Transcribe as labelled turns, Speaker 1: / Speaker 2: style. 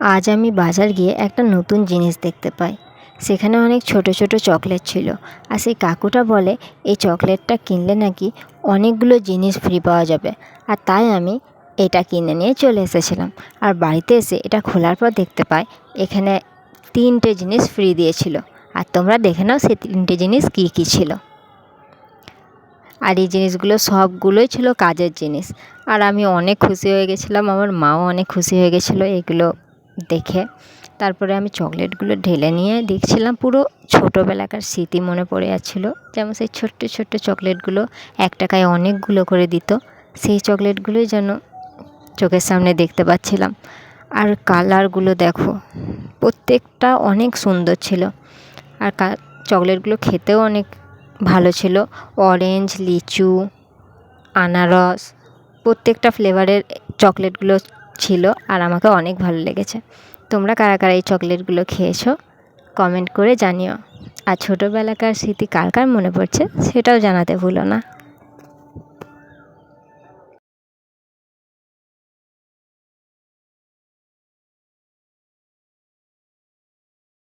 Speaker 1: আজ আমি বাজার গিয়ে একটা নতুন জিনিস দেখতে পাই। সেখানে অনেক ছোটো ছোটো চকলেট ছিল। আর সেই কাকুটা বলে, এই চকলেটটা কিনলে নাকি অনেকগুলো জিনিস ফ্রি পাওয়া যাবে। আর তাই আমি এটা কিনে নিয়ে চলে এসেছিলাম। আর বাড়িতে এসে এটা খোলার পর দেখতে পাই, এখানে তিনটে জিনিস ফ্রি দিয়েছিল। আর তোমরা দেখে নাও সেই তিনটে জিনিস কী কী ছিল। আর এই জিনিসগুলো সবগুলোই ছিল কাজের জিনিস। আর আমি অনেক খুশি হয়ে গেছিলাম, আমার মাও অনেক খুশি হয়ে গেছিল, এগুলো দেখে তারপরে আমি চকলেটগুলো ঢেলে নিয়ে দেখছিলাম পুরো ছোটোবেলাকার স্মৃতি মনে পড়ে যাচ্ছিল। যেমন সেই ছোট্ট ছোট্ট চকলেটগুলো এক টাকায় অনেকগুলো করে দিত। সেই চকলেটগুলোই যেন চোখের সামনে দেখতে পাচ্ছিলাম। আর কালারগুলো দেখো, প্রত্যেকটা অনেক সুন্দর ছিল। আর চকলেটগুলো খেতেও অনেক ভালো ছিল। অরেঞ্জ, লিচু, আনারস, প্রত্যেকটা ফ্লেভারের চকলেটগুলো ছিল আর আমাকে অনেক ভালো লেগেছে। তোমরা কারা কারা এই চকলেটগুলো খেয়েছো? কমেন্ট করে জানিও। আর ছোটোবেলাকার স্মৃতি কার কার মনে পড়ছে, সেটাও জানাতে ভুলো না।